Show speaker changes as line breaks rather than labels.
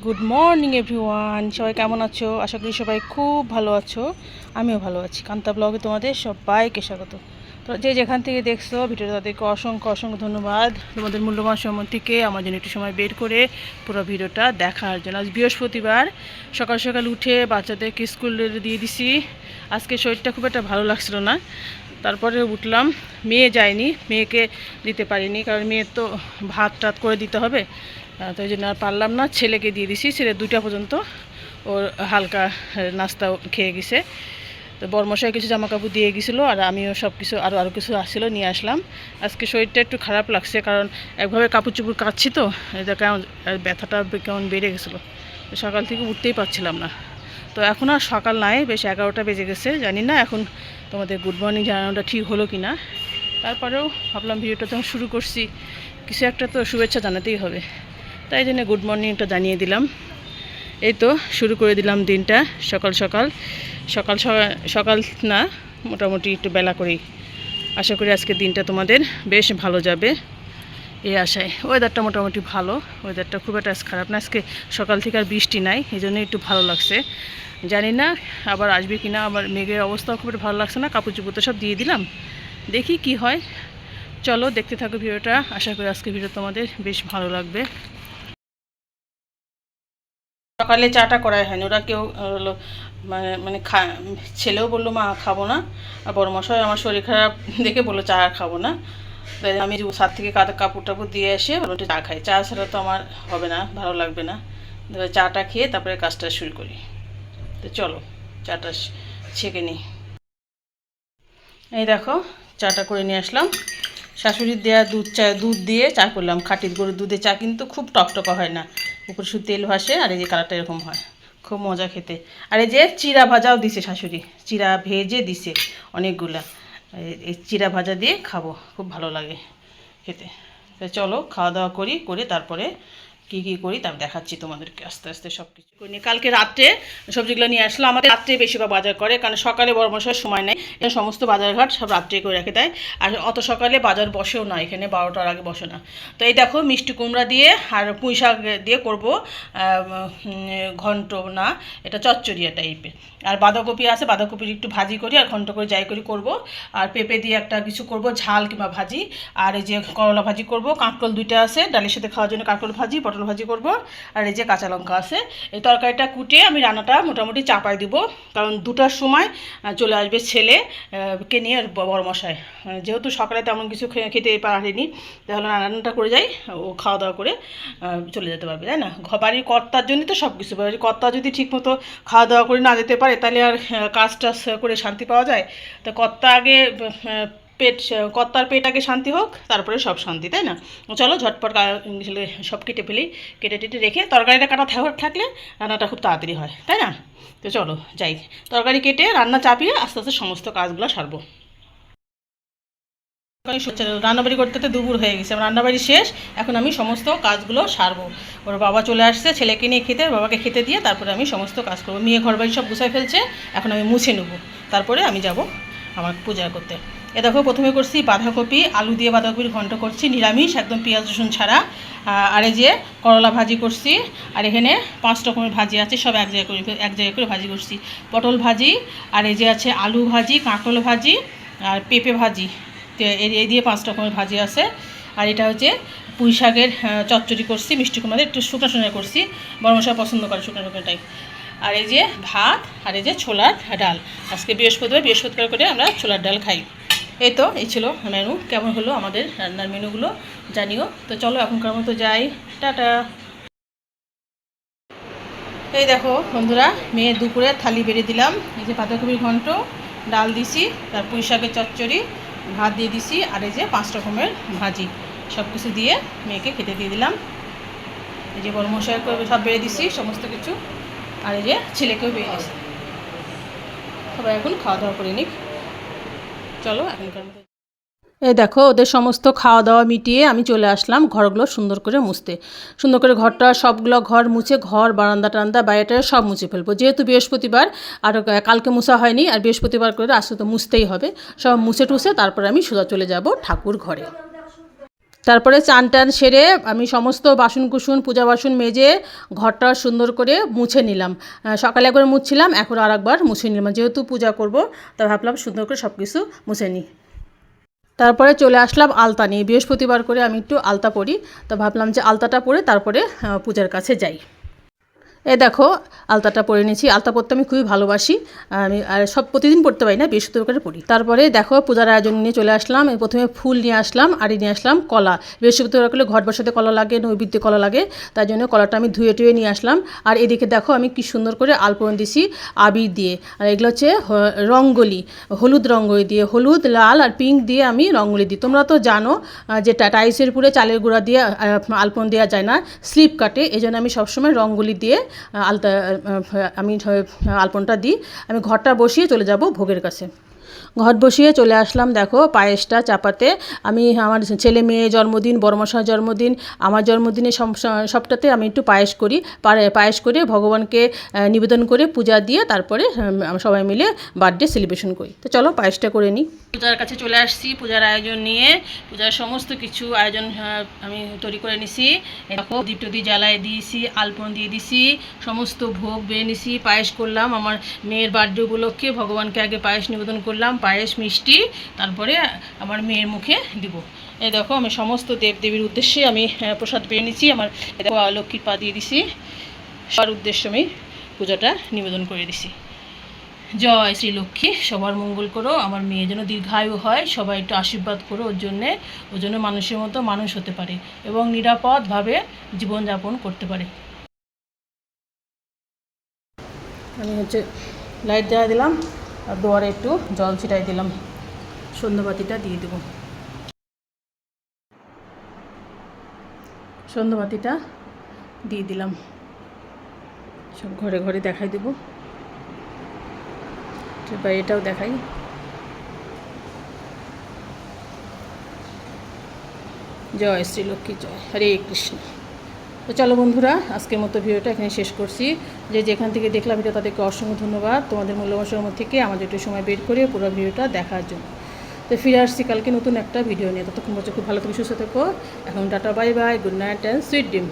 Good morning everyone সবাই কেমন আছো? আশা করি সবাই খুব ভালো আছো। আমিও ভালো আছি। কান্তা ব্লগে তোমাদের সবাইকে স্বাগত। তো যে যেখান থেকে দেখছ ভিডিওটা তাদেরকে অসংখ্য অসংখ্য ধন্যবাদ। তোমাদের মূল্যবান সময় থেকে আমার জন্য একটু সময় বের করে পুরো ভিডিওটা দেখার জন্য। আজ বৃহস্পতিবার, সকাল সকাল উঠে বাচ্চাদেরকে স্কুলে দিয়ে দিছি। আজকে শরীরটা খুব একটা ভালো লাগছিল না। তারপরে উঠলাম, মেয়ে যায়নি, মেয়েকে দিতে পারিনি, কারণ মেয়ের তো ভাত টাত করে দিতে হবে তো ওই জন্য আর পারলাম না, ছেলেকে দিয়ে দিছি, ছেলে দুইটা পর্যন্ত, ওর হালকা নাস্তা খেয়ে গেছে, তো বর্মশাই কিছু জামা কাপড় দিয়ে গেছিল, আর আমিও সব কিছু আরও আরও কিছু আসছিল, নিয়ে আসলাম, আজকে শরীরটা একটু খারাপ লাগছে, কারণ একভাবে কাপড় চুপড় কাচ্ছি তো, এটা কেমন ব্যথাটা কেমন বেড়ে গেছিল সকাল থেকে উঠতেই পারছিলাম না তো এখন আর সকাল নাই, বেশ এগারোটা বেজে গেছে, জানি না এখন তোমাদের গুড মর্নিং জানানোটা ঠিক হলো কি না তারপরেও ভাবলাম ভিডিওটা যখন শুরু করছি, কিছু একটা তো শুভেচ্ছা জানাতেই হবে। তাই জন্য গুড মর্নিংটা জানিয়ে দিলাম। এই তো শুরু করে দিলাম দিনটা সকাল সকাল। সকাল সকা- সকাল না, মোটামুটি একটু বেলা করেই। আশা করি আজকে দিনটা তোমাদের বেশ ভালো যাবে। এই আশায়। ওয়েদারটা মোটামুটি ভালো ওয়েদারটা খুব একটা খারাপ না। আজকে সকাল থেকে আর বৃষ্টি নাই এই জন্য একটু ভালো লাগছে। জানি না আবার আসবে কি না আবার মেঘের অবস্থাও খুব ভালো লাগছে না, কাপড় চুপড় সব দিয়ে দিলাম। দেখি কি হয়। চলো দেখতে থাকো ভিডিওটা, আশা করি আজকে ভিডিও তোমাদের বেশ ভালো লাগবে। সকালে চাটা করাই হয়নি, ওরা কেউ হলো মানে মানে খা, ছেলেও বলল, মা, খাব না। আর বড় মশাই আমার শরীর খারাপ দেখে বলল, চা আর খাব না। আমি সাত থেকে কাপড় টাপড় দিয়ে এসে একটু চা খাই। চা ছাড়া তো আমার হবে না, ভালো লাগবে না। চাটা খেয়ে তারপরে কাজটা শুরু করি। তো চলো, চাটা ছেঁকে নিই। এই দেখো, চাটা করে নিয়ে আসলাম। শাশুড়ির দেওয়া দুধ চা, দুধ দিয়ে চা করলাম। খাঁটির গরুর দুধে চা কিন্তু খুব টকটকা হয় না। উপরে শুধু তেল ভাসে আর এই যে কালারটা এরকম হয়। খুব মজা খেতে। আর এই যে চিরা ভাজাও দিছে শাশুড়ি। চিরা ভেজে দিছে অনেকগুলা। এই- চিরা ভাজা দিয়ে খাব, খুব ভালো লাগে খেতে। চলো, খাওয়া দাওয়া করি, করে তারপরে কি কি করি তার দেখাচ্ছি তোমাদেরকে, আস্তে আস্তে সব কিছু করি। কালকে রাত্রে সবজিগুলো নিয়ে আসলো। আমাদের রাত্রে বেশিরভাগ বাজার করে, কারণ সকালে বড় মশার সময় নেই এখানে সমস্ত বাজারঘাট সব রাত্রে করে রেখে দেয়। আর অত সকালে বাজার বসেও না, এখানে বারোটার আগে বসে না। তো এই দেখো মিষ্টি কুমড়া দিয়ে আর পুঁই শাক দিয়ে করব ঘন্ট না, এটা চচ্চড়িয়া টাইপের আর বাঁধাকপি আছে, বাঁধাকপির একটু ভাজি করি আর ঘন্ট করে যাই করি করব। আর পেঁপে দিয়ে একটা কিছু করব, ঝাল কিংবা ভাজি। আর এই যে করলা ভাজি করব, কাঁকরোল দুইটা আছে, ডালের সাথে খাওয়ার জন্য কাঁকরোল ভাজি, পটল ভাজি করব। আর এই যে কাঁচা লঙ্কা আছে, এই তরকারিটা কুটে আমি রান্নাটা মোটামুটি চাপাই দিব। কারণ দুটার সময় চলে আসবে ছেলে কে নিয়ে বড় যেহেতু সকালে তেমন কিছু খেতে পারেনি, তাহলে রান্নাটা করে যাই, ও খাওয়া দাওয়া করে চলে যেতে পারবে, তাই না? বাড়ির কর্তার জন্যই তো সব কিছু বাড়ির কর্তা যদি ঠিকমতো খাওয়া দাওয়া করে না যেতে পারে, তাহলে আর কাজ টাজ করে শান্তি পাওয়া যায়? তো কর্তা আগে পেট, কর্তার পেট আগে শান্তি হোক, তারপরে সব শান্তি, তাই না? চলো ঝটপট সব কেটে ফেলি, কেটে টেটে রেখে তরকারিটা কাটা থাক- থাকলে রান্নাটা খুব তাড়াতাড়ি হয়, তাই না? তো চলো যাই, তরকারি কেটে রান্না চাপিয়ে আস্তে আস্তে সমস্ত কাজগুলো সারবো। রান্নাবাড়ি করতে তো দুপুর হয়ে গেছে রান্নাবাড়ি শেষ, এখন আমি সমস্ত কাজগুলো সারবো। ওর বাবা চলে আসছে ছেলেকে নিয়ে খেতে বাবাকে খেতে দিয়ে তারপরে আমি সমস্ত কাজ করব। মেয়ে ঘর বাড়ি সব গুছাই ফেলছে, এখন আমি মুছে নেব, তারপরে আমি যাব আমার পূজা করতে। এ দেখো, প্রথমে করছি বাঁধাকপি, আলু দিয়ে বাঁধাকপির ঘন্ট করছি, নিরামিষ, একদম পেঁয়াজ, রসুন ছাড়া। আর এই যে করলা ভাজি করছি, আর এখানে পাঁচ রকমের ভাজি আছে, সব এক জায়গায় করে, এক জায়গায় করে ভাজি করছি। পটল ভাজি, আর এই যে আছে আলু ভাজি, কাঁকরোল ভাজি, আর পেঁপে ভাজি এই- দিয়ে পাঁচ রকমের ভাজি আছে। আর এটা হচ্ছে পুঁই শাকের চচ্চড়ি করছি, মিষ্টি কুমারের একটু শুকনো শুকনো করছি বড় মশা পছন্দ করে শুকনো শুকনোটাই আর এই যে ভাত, আর এই যে ছোলার ডাল। আজকে বৃহস্পতিবার বৃহস্পতিবার করে আমরা ছোলার ডাল খাই। এই তো, এই ছিল মেনু। কেমন হলো আমাদের রান্নার মেনুগুলো জানিও। তো চলো এখনকার মতো যাই। টাটা। এই দেখো বন্ধুরা, মেয়ে দুপুরে থালি বেড়ে দিলাম। এই যে বাঁধাকপির ঘন্ট, ডাল দিছি, তার পুঁই শাকের চচ্চড়ি, ভাত দিয়ে দিছি, আর এই যে পাঁচ রকমের ভাজি। সব কিছু দিয়ে মেয়েকে খেতে দিয়ে দিলাম। এই যে বড় মশাই সব বেড়ে দিছি, সমস্ত কিছু। আর এই যে ছেলেকেও বেড়ে দিছি। সবাই এখন খাওয়া দাওয়া করে নিক। চলো এখনকার এই দেখো, ওদের সমস্ত খাওয়া দাওয়া মিটিয়ে আমি চলে আসলাম ঘরগুলো সুন্দর করে মুছতে। সুন্দর করে ঘরটা, সবগুলো ঘর মুছে, ঘর, বারান্দা টান্দা বাইরেটা সব মুছে ফেলব। যেহেতু বৃহস্পতিবার, আর কালকে মুছা হয়নি, আর বৃহস্পতিবার করে আসলে তো মুছতেই হবে। সব মুছে টুছে তারপরে আমি সোজা চলে যাব ঠাকুর ঘরে। তারপরে চান টান সেরে আমি সমস্ত বাসন কুসুন পূজা বাসন মেজে ঘরটা সুন্দর করে মুছে নিলাম। সকালে একবার মুছছিলাম, এখন আর একবার মুছে নিলাম। যেহেতু পূজা করব তা ভাবলাম সুন্দর করে সব কিছু মুছে নিই। তারপরে চলে আসলাম আলতা নিয়ে। বৃহস্পতিবার করে আমি একটু আলতা পরি, তো ভাবলাম যে আলতাটা পরে তারপরে পূজার কাছে যাই। এ দেখো, আলতাটা পরে নিয়েছি। আলতা পরতে আমি খুবই ভালোবাসি। আমি, আর সব প্রতিদিন পড়তে পারি না, বৃহস্পতিবার করে পড়ি তারপরে দেখো, পূজার আয়োজন নিয়ে চলে আসলাম। প্রথমে ফুল নিয়ে আসলাম আর নিয়ে আসলাম, কলা। বৃহস্পতিবার করলে ঘট বসাতে কলা লাগে, নৈবেদ্যে কলা লাগে। তাই জন্য কলাটা আমি ধুয়ে টুয়ে নিয়ে আসলাম। আর এদিকে দেখো, আমি কি সুন্দর করে আলপন দিছি আবির দিয়ে। আর এগুলো হচ্ছে রঙ্গোলি, হলুদ রঙ্গোলি দিয়ে। হলুদ, লাল আর পিঙ্ক দিয়ে আমি রঙ্গোলি দিই। তোমরা তো জানো যে টাইসের পুরে চালের গুঁড়া দিয়ে আলপন দেওয়া যায় না, স্লিপ কাটে। এই জন্য আমি সবসময় রঙ্গোলি দিয়ে আলতা আমি আলপনটা দিই আমি ঘরটা বসিয়ে চলে যাব ভোগের কাছে। ঘট বসিয়ে চলে আসলাম, দেখো, পায়েসটা চাপাতে। আমি আমার ছেলে মেয়ে জন্মদিন বড়মশার জন্মদিন, আমার জন্মদিনে সব- সবটাতে আমি একটু পায়েস করি। পায়েস করে ভগবানকে নিবেদন করে পূজা দিয়ে তারপরে সবাই মিলে বার্থডে সেলিব্রেশন করি। তো চলো, পায়েসটা করে নিই। পূজার কাছে চলে আসছি, পূজার আয়োজন নিয়ে। পূজার সমস্ত কিছু আয়োজন আমি তৈরি করে নিছি। দেখো দীপ টদি জ্বালায় দিয়েছি, আলপন দিয়ে দিছি, সমস্ত ভোগ বেয়ে নিছি, পায়েস করলাম। আমার মেয়ের বার্থডে উপলক্ষে ভগবানকে আগে পায়েস নিবেদন করলাম, পায়েস, মিষ্টি, তারপরে আমার মেয়ের মুখে দিব। এই দেখো, আমি সমস্ত দেবদেবীর উদ্দেশ্যে আমি প্রসাদ পেয়ে নিছি আমার দেখো, লক্ষ্মীর পা দিয়ে দিছি। সবার উদ্দেশ্যে আমি পূজাটা নিবেদন করে দিছি। জয় শ্রী লক্ষ্মী, সবার মঙ্গল করো। আমার মেয়ে যেন দীর্ঘায়ু হয়, সবাই একটু আশীর্বাদ করো ওর জন্যে। ওর জন্য মানুষের মতো মানুষ হতে পারে এবং নিরাপদভাবে জীবনযাপন করতে পারে। আমি হচ্ছে লাইট দেওয়া দিলাম। দুয়ারে একটু জল ছিটাই দিলাম। সন্ধ্যাবাতিটা দিয়ে দেবো। সন্ধ্যাবাতিটা দিয়ে দিলাম। সব ঘরে ঘরে দেখাই দেবো। এবার এটাও দেখাই। জয় শ্রী লক্ষ্মী জয় হরে কৃষ্ণ। তো চলো বন্ধুরা, আজকের মতো ভিডিওটা এখানে শেষ করছি। যে যেখান থেকে দেখলাম ভিডিও তাদেরকে অসংখ্য ধন্যবাদ। তোমাদের মূল্যবান সময় থেকে আমাদের একটু সময় বের করে পুরো ভিডিওটা দেখার জন্য। তো ফিরে আসছি কালকে নতুন একটা ভিডিও নিয়ে। ততক্ষণ বলছে খুব ভালো তুমি সুস্থ থেকো। এখন tata, bye bye, good night and sweet dream